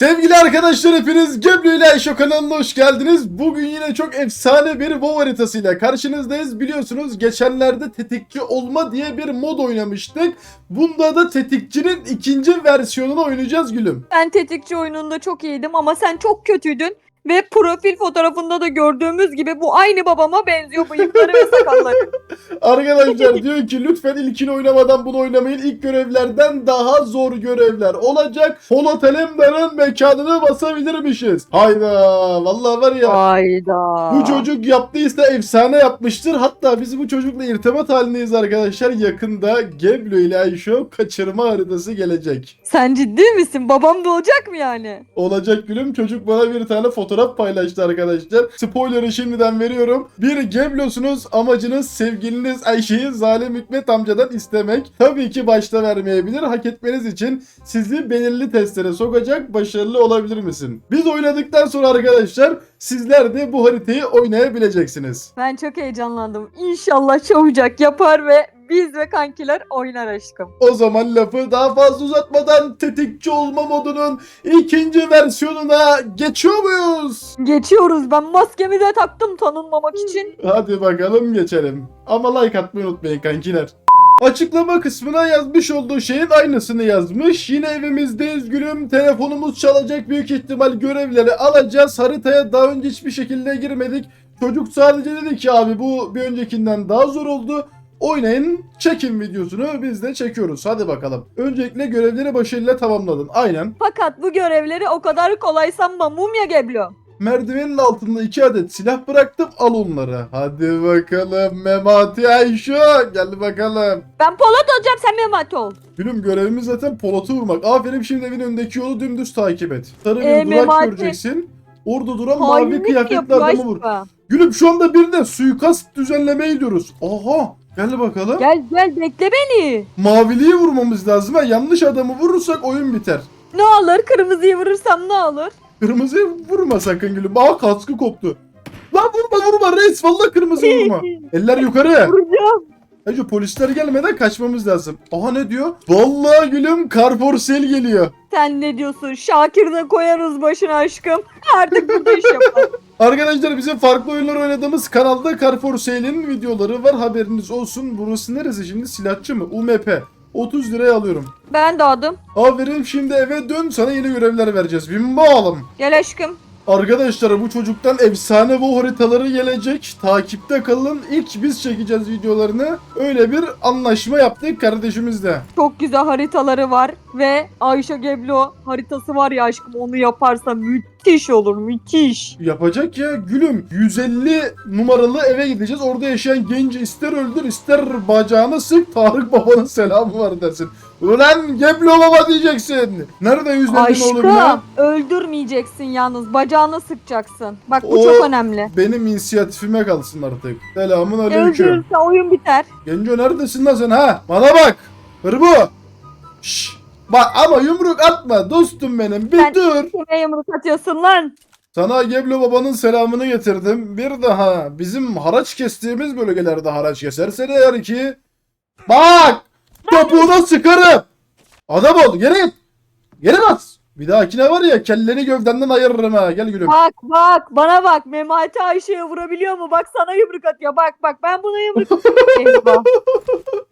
Sevgili arkadaşlar hepiniz Gebru ile Ayşe kanalına hoş geldiniz. Bugün yine çok efsane bir WoW haritasıyla karşınızdayız. Biliyorsunuz geçenlerde tetikçi olma diye bir mod oynamıştık. Bunda da tetikçinin ikinci versiyonunu oynayacağız gülüm. Ben tetikçi oyununda çok iyiydim ama sen çok kötüydün. Ve profil fotoğrafında da gördüğümüz gibi bu aynı babama benziyor bıyıkları ve sakalları. Arkadaşlar diyor ki lütfen ilkini oynamadan bunu oynamayın. İlk görevlerden daha zor görevler olacak. Polat mekanını basabilirmişiz. Hayda vallahi var ya. Hayda. Bu çocuk yaptıysa efsane yapmıştır. Hatta biz bu çocukla irtibat halindeyiz arkadaşlar. Yakında Geblo ile Ayşo kaçırma haritası gelecek. Sen ciddi misin? Babam da olacak mı yani? Olacak gülüm. Çocuk bana bir tane fotoğraf paylaştı arkadaşlar. Spoiler'ı şimdiden veriyorum. Bir Geblo'sunuz amacınız sevgiliniz Ayşe'yi Zalim Hikmet amcadan istemek. Tabii ki başta vermeyebilir. Hak etmeniz için sizi belirli testlere sokacak. Başarılı olabilir misin? Biz oynadıktan sonra arkadaşlar sizler de bu haritayı oynayabileceksiniz. Ben çok heyecanlandım. İnşallah çabucak yapar ve biz ve kankiler oynar aşkım. O zaman lafı daha fazla uzatmadan tetikçi olma modunun ikinci versiyonuna geçiyor muyuz? Geçiyoruz. Ben maskemi de taktım tanınmamak için. Hadi bakalım geçelim. Ama like atmayı unutmayın kankiler. Açıklama kısmına yazmış olduğu şeyin aynısını yazmış. Yine evimizdeyiz gülüm. Telefonumuz çalacak büyük ihtimal görevleri alacağız. Haritaya daha önce hiçbir şekilde girmedik. Çocuk sadece dedi ki abi bu bir öncekinden daha zor oldu. Oynayın çekin videosunu biz de çekiyoruz. Hadi bakalım. Öncelikle görevleri başarıyla tamamladın. Aynen. Fakat bu görevleri o kadar kolay sanma mumya geblo. Merdivenin altında iki adet silah bıraktım. Al onları. Hadi bakalım Memati Ayşe. Gel bakalım. Ben Polat olacağım sen Mehmet ol. Gülüm görevimiz zaten Polat'ı vurmak. Aferin şimdi evin önündeki yolu dümdüz takip et. Sarı bir Ee, durak Memati- göreceksin. Orada duran mavi Hainlik kıyafetli adamı vur. Gülüm şu anda birine suikast düzenlemeye gidiyoruz. Aha gel bakalım. Gel gel bekle beni. Maviliği vurmamız lazım. Ha. Yanlış adamı vurursak oyun biter. Ne olur kırmızıyı vurursam ne olur? Kırmızıya vurma sakın gülüm. Aa kaskı koptu. Lan vurma vurma reis. Vallahi kırmızı vurma. Eller yukarı. Vuracağım. Önce polisler gelmeden kaçmamız lazım. Aha ne diyor? Vallahi gülüm karporsel geliyor. Sen ne diyorsun? Şakir de koyarız başına aşkım. Artık burada iş yapalım. Arkadaşlar bizim farklı oyunlar oynadığımız kanalda Carforcel'in videoları var haberiniz olsun. Burası neresi şimdi silahçı mı? UMP. 30 liraya alıyorum. Ben de adım. Aferin şimdi eve dön sana yeni görevler vereceğiz. Bin bağalım. Gel aşkım. Arkadaşlar bu çocuktan efsane bu haritaları gelecek. Takipte kalın. İlk biz çekeceğiz videolarını. Öyle bir anlaşma yaptık kardeşimizle. Çok güzel haritaları var. Ve Ayşe Geblo haritası var ya aşkım onu yaparsa müthiş olur müthiş. Yapacak ya gülüm 150 numaralı eve gideceğiz. Orada yaşayan genci ister öldür ister bacağını sık Tarık babanın selamı var dersin. Ulan Geblo baba diyeceksin. Nerede 150 oğlum ya? Aşkım öldürmeyeceksin yalnız bacağına sıkacaksın. Bak bu O- çok önemli. Benim inisiyatifime kalsın artık. Selamun aleyküm. Öldürürse oyun biter. Genco neredesin lan sen ha? Bana bak. Hırbu. Şş. Bak ama yumruk atma dostum benim. Bir Ben- dur. Kime yumruk atıyorsun lan? Sana Geblo babanın selamını getirdim. Bir daha bizim haraç kestiğimiz bölgelerde haraç kesersen eğer ki bak topuğuna sıkarım. Adam ol geri git. Geri bas. Bir dahakine var ya kelleni gövdenden ayırırım ha. Gel gülüm. Bak bak bana bak Memati Ayşe'ye vurabiliyor mu? Bak sana yumruk atıyor. Bak bak ben buna yumruk Eyvah.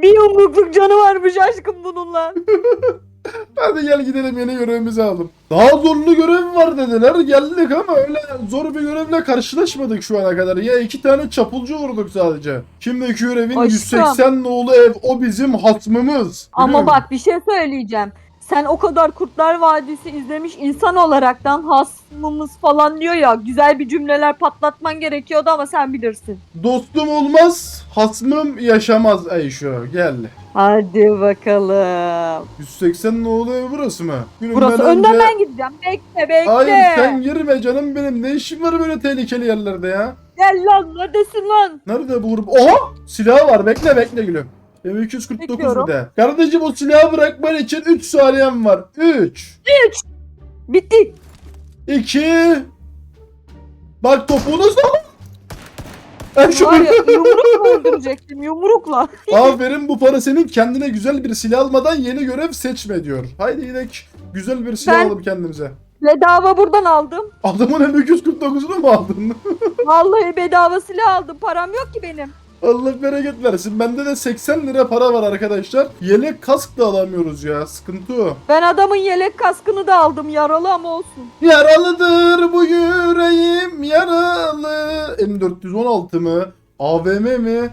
Bir yumrukluk canı varmış aşkım bununla. Hadi gel gidelim yeni görevimizi alalım. Daha zorlu görev var dediler. Geldik ama öyle zor bir görevle karşılaşmadık şu ana kadar. Ya iki tane çapulcu vurduk sadece. Şimdiki görevin Aşkım. 180 nolu ev. O bizim hatmımız. Ama bak bir şey söyleyeceğim. Sen o kadar Kurtlar Vadisi izlemiş insan olaraktan hasmımız falan diyor ya güzel bir cümleler patlatman gerekiyordu ama sen bilirsin. Dostum olmaz, hasmım yaşamaz Ayşo. Gel. Hadi bakalım. 180 nolu ev burası mı? Gülüm Burası ben önden önce- ben gideceğim. Bekle bekle. Hayır sen girme canım benim. Ne işin var böyle tehlikeli yerlerde ya? Gel lan neredesin lan? Nerede bu grup? Oha! Silahı var. Bekle bekle gülüm. M249 Bekliyorum. bir de. Kardeşim o silahı bırakman için 3 saniyem var. 3 Bitti. 2 Bak topuğunuz da Ben şu Var ya yumrukla öldürecektim yumrukla. Aferin bu para senin kendine güzel bir silah almadan yeni görev seçme diyor. Haydi gidelim güzel bir silah Ben- alalım kendimize. Bedava buradan aldım. Adamın M249'unu mu aldın? Vallahi bedava silah aldım. Param yok ki benim. Allah bereket versin. Bende de 80 lira para var arkadaşlar. Yelek kask da alamıyoruz ya. Sıkıntı o. Ben adamın yelek kaskını da aldım. Yaralı ama olsun. Yaralıdır bu yüreğim yaralı. M416 mı? AVM mi?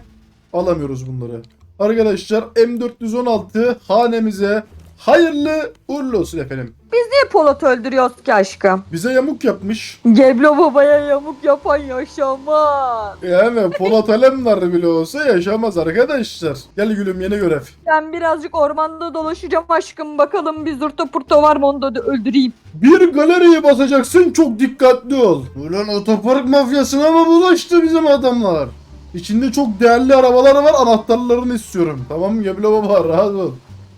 Alamıyoruz bunları. Arkadaşlar M416 hanemize hayırlı uğurlu olsun efendim. Niye Polat öldürüyoruz ki aşkım? Bize yamuk yapmış. Geblo babaya yamuk yapan yaşamaz. Yani Polat Alemdar bile olsa yaşamaz arkadaşlar. Gel gülüm yeni görev. Ben birazcık ormanda dolaşacağım aşkım. Bakalım bir zurta purta var mı onu da öldüreyim. Bir galeriye basacaksın çok dikkatli ol. Ulan otopark mafyasına mı bulaştı bizim adamlar? İçinde çok değerli arabalar var anahtarlarını istiyorum. Tamam mı Geblo baba rahat ol.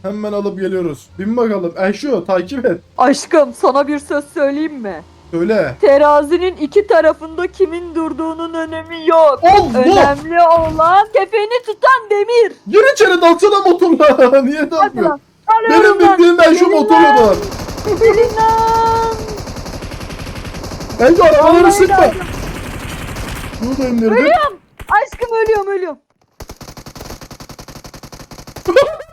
Hemen alıp geliyoruz. Bin bakalım. Eşo takip et. Aşkım sana bir söz söyleyeyim mi? Söyle. Terazinin iki tarafında kimin durduğunun önemi yok. Allah! Önemli olan tepeni tutan demir. Gir içeri dalsana motorla. Niye Hadi dalmıyor? lan. Benim bildiğim Eşo Gelin motorla lan. Eşo arabaları sıkma. lazım. Şunu da indirdim. Ölüyorum. Aşkım ölüyorum ölüyorum.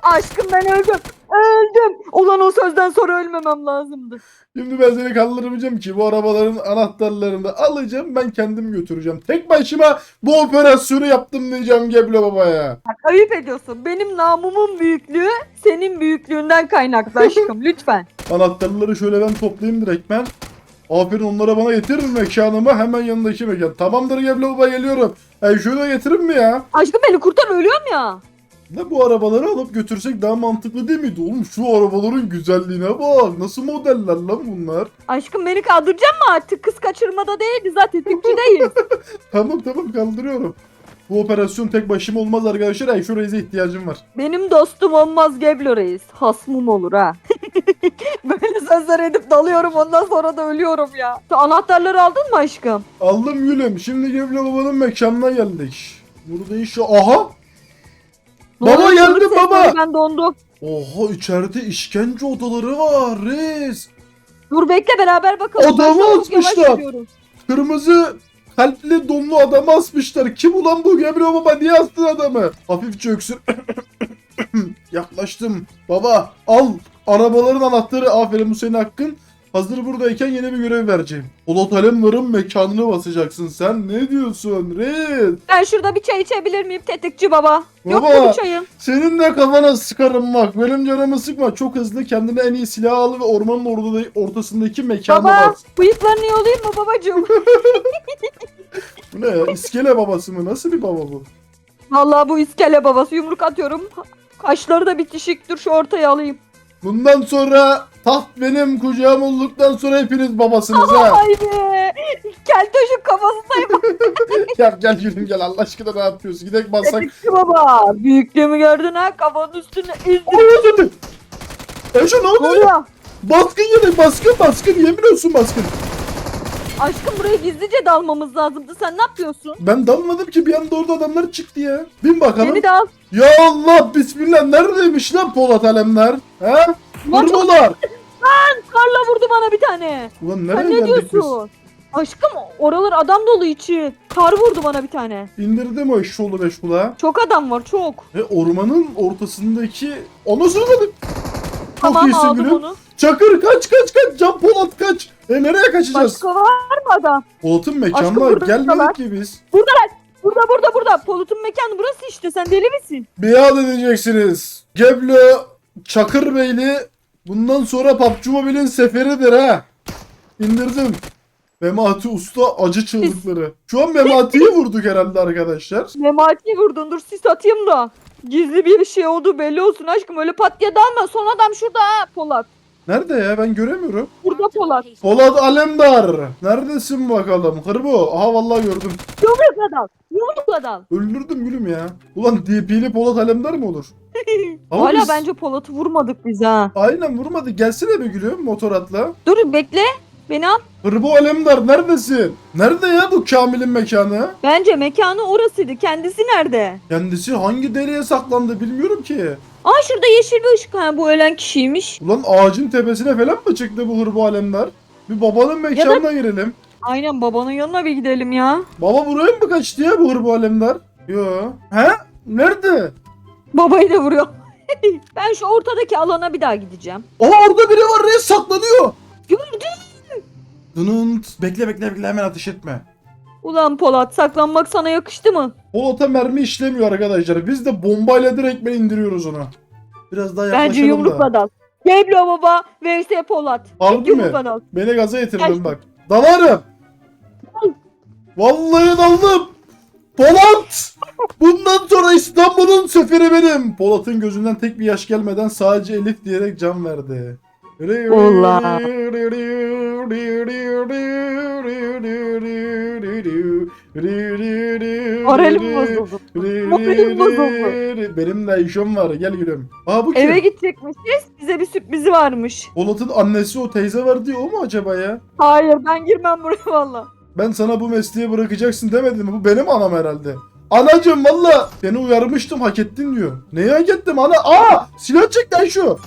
Aşkım ben öldüm. Öldüm. Ulan o sözden sonra ölmemem lazımdı. Şimdi ben seni kaldırmayacağım ki bu arabaların anahtarlarını da alacağım ben kendim götüreceğim. Tek başıma bu operasyonu yaptım diyeceğim Geblo babaya. Bak ayıp ediyorsun. Benim namumun büyüklüğü senin büyüklüğünden kaynaklı aşkım. Lütfen. Anahtarları şöyle ben toplayayım direkt ben. Aferin onlara bana getirin mekanıma hemen yanındaki mekan. Tamamdır Geblo baba geliyorum. E şöyle getirin mi ya? Aşkım beni kurtar ölüyorum ya. Ne bu arabaları alıp götürsek daha mantıklı değil miydi? Oğlum şu arabaların güzelliğine bak. Nasıl modeller lan bunlar? Aşkım beni kaldıracak mı artık? Kız kaçırmada değildi zaten tipçideyiz. Tamam tamam kaldırıyorum. Bu operasyon tek başıma olmaz arkadaşlar. Ay şu Reis'e ihtiyacım var. Benim dostum olmaz Geblo Reis. Hasmım olur ha. Böyle sözler edip dalıyorum ondan sonra da ölüyorum ya. Sen Anahtarları aldın mı aşkım? Aldım gülüm. Şimdi Geblo babanın mekanına geldik. Burada iş... Aha! Ne Baba geldim, Ses baba. Ben dondum. Oha içeride işkence odaları var reis. Dur bekle beraber bakalım. Adamı Ben çok yavaş atmışlar. yürüyorum. Kırmızı kalpli donlu adamı asmışlar. Kim ulan bu Geblo baba? Niye astın adamı? Hafifçe öksür. Yaklaştım. Baba al. Arabaların anahtarı. Aferin bu senin hakkın. Hazır buradayken yeni bir görev vereceğim. Polat Alemdar'ın mekanını basacaksın. Sen ne diyorsun reis? Ben şurada bir çay içebilir miyim tetikçi baba? Yok mu bir çayın? Senin de kafana sıkarım bak. Benim canımı sıkma. Çok hızlı kendine en iyi silahı al ve ormanın ortada, ortasındaki mekana Baba bas. bıyıklarını yolayım mı babacığım? Bu ne ya? İskele babası mı? Nasıl bir baba bu? Vallahi bu iskele babası yumruk atıyorum. Kaşları da bitişik. Dur şu ortaya alayım. Bundan sonra taht benim kucağım olduktan sonra hepiniz babasınız ha. Ay be. Keltoşun kafasındayım. gel gel gülüm gel Allah aşkına ne yapıyorsun? Gidek bassak. Tetikçi baba. Büyüklüğümü gördün ha kafanın üstüne. Oluyor dedi. Eşo ne oluyor? oluyor? Baskın yedik baskın baskın yemin olsun baskın. Aşkım buraya gizlice dalmamız lazımdı. Sen ne yapıyorsun? Ben dalmadım ki bir anda orada adamlar çıktı ya. Bin bakalım. Beni de al. Ya Allah bismillah neredeymiş lan Polat Alemler? He? Lan çok Hırbolar. karla vurdu bana bir tane. Ulan nereye Sen ne geldik diyorsun? Aşkım oralar adam dolu içi. Kar vurdu bana bir tane. İndirdim o eşşoğlu beş kulağı. Çok adam var çok. Ve ormanın ortasındaki... Onu. Çok Tamam iyisin aldım gülüm. onu. Çakır kaç kaç kaç. Can Polat kaç. E nereye kaçacağız? Başka var mı adam? Polat'ın Aşkım mekanına burada gelmedik ki biz. Burada burada burada. Polut'un mekanı burası işte. Sen deli misin? Biat edeceksiniz. Geblo Çakırbeyli bundan sonra PUBG Mobile'in seferidir ha. İndirdim. Memati Usta acı çığlıkları. Şu an Memati'yi vurduk herhalde arkadaşlar. Memati vurdun. Dur sis atayım da. Gizli bir şey oldu belli olsun aşkım. Öyle pat diye dalma. Son adam şurada ha Polat. Nerede ya ben göremiyorum. Burada Polat. Polat Alemdar. Neredesin bakalım? Hırbo. Aha vallahi gördüm. Yumrukla dal. Yumrukla dal. Öldürdüm gülüm ya. Ulan DP'li Polat Alemdar mı olur? Ama Hala biz- bence Polat'ı vurmadık biz ha. Aynen vurmadı. Gelsene be gülüm motor atla. Dur bekle. Beni al. Hırbo Alemdar neredesin? Nerede ya bu Kamil'in mekanı? Bence mekanı orasıydı. Kendisi nerede? Kendisi hangi deliğe saklandı bilmiyorum ki. Aa şurada yeşil bir ışık. Ha bu ölen kişiymiş. Ulan ağacın tepesine falan mı çıktı bu hırbo alemler? Bir babanın mekanına girelim. Aynen babanın yanına bir gidelim ya. Baba buraya mı kaçtı ya bu hırbu alemdar? Yo. He? Nerede? Babayı da vuruyor. ben şu ortadaki alana bir daha gideceğim. Aa orada biri var reis saklanıyor. Gördün. Dınınt. Bekle bekle bekle hemen ateş etme. Ulan Polat saklanmak sana yakıştı mı? Polata mermi işlemiyor arkadaşlar. Biz de bombayla direkt ben indiriyoruz onu. Biraz daha yaklaşalım Bence da. yumrukla dal. Geblo baba vs Polat. Harbi mi? Yumrukla dal. Beni gaza getirdin Gel. bak. Dalarım. Vallahi daldım. Polat! Bundan sonra İstanbul'un seferi benim. Polat'ın gözünden tek bir yaş gelmeden sadece Elif diyerek can verdi. Ulan. Moralim bozuldu. Moralim bozuldu. Benim de işim var. Gel gülüm. Aa bu kim? Eve gidecekmişiz. Bize bir sürprizi varmış. Polat'ın annesi o teyze var diyor o mu acaba ya? Hayır ben girmem buraya valla. Ben sana bu mesleği bırakacaksın demedim mi? Bu benim anam herhalde. Anacım valla seni uyarmıştım hak ettin diyor. Neyi hak ettim ana? Aa silah çek lan şu.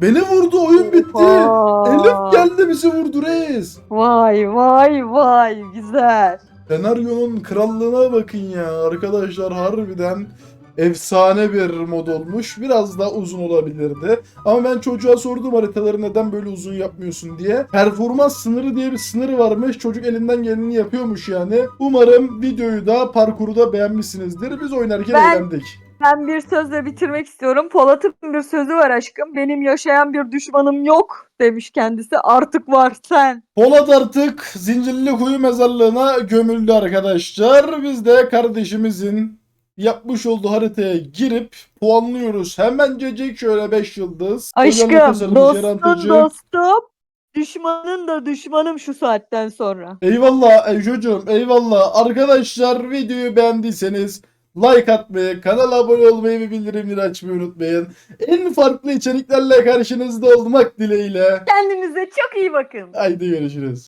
Beni vurdu oyun bitti. Vay. Elif geldi bizi vurdu reis. Vay vay vay güzel. Senaryonun krallığına bakın ya arkadaşlar harbiden efsane bir mod olmuş. Biraz daha uzun olabilirdi. Ama ben çocuğa sordum haritaları neden böyle uzun yapmıyorsun diye. Performans sınırı diye bir sınırı varmış. Çocuk elinden geleni yapıyormuş yani. Umarım videoyu da parkuru da beğenmişsinizdir. Biz oynarken Ben- eğlendik. Ben bir sözle bitirmek istiyorum. Polat'ın bir sözü var aşkım. Benim yaşayan bir düşmanım yok demiş kendisi. Artık var sen. Polat artık Zincirli Kuyu mezarlığına gömüldü arkadaşlar. Biz de kardeşimizin yapmış olduğu haritaya girip puanlıyoruz. Hemen cecik şöyle 5 yıldız. Aşkım, dostum, dostum. Düşmanın da düşmanım şu saatten sonra. Eyvallah Ejocum eyvallah. Arkadaşlar videoyu beğendiyseniz like atmayı, kanala abone olmayı ve bildirimleri açmayı unutmayın. En farklı içeriklerle karşınızda olmak dileğiyle. Kendinize çok iyi bakın. Haydi görüşürüz.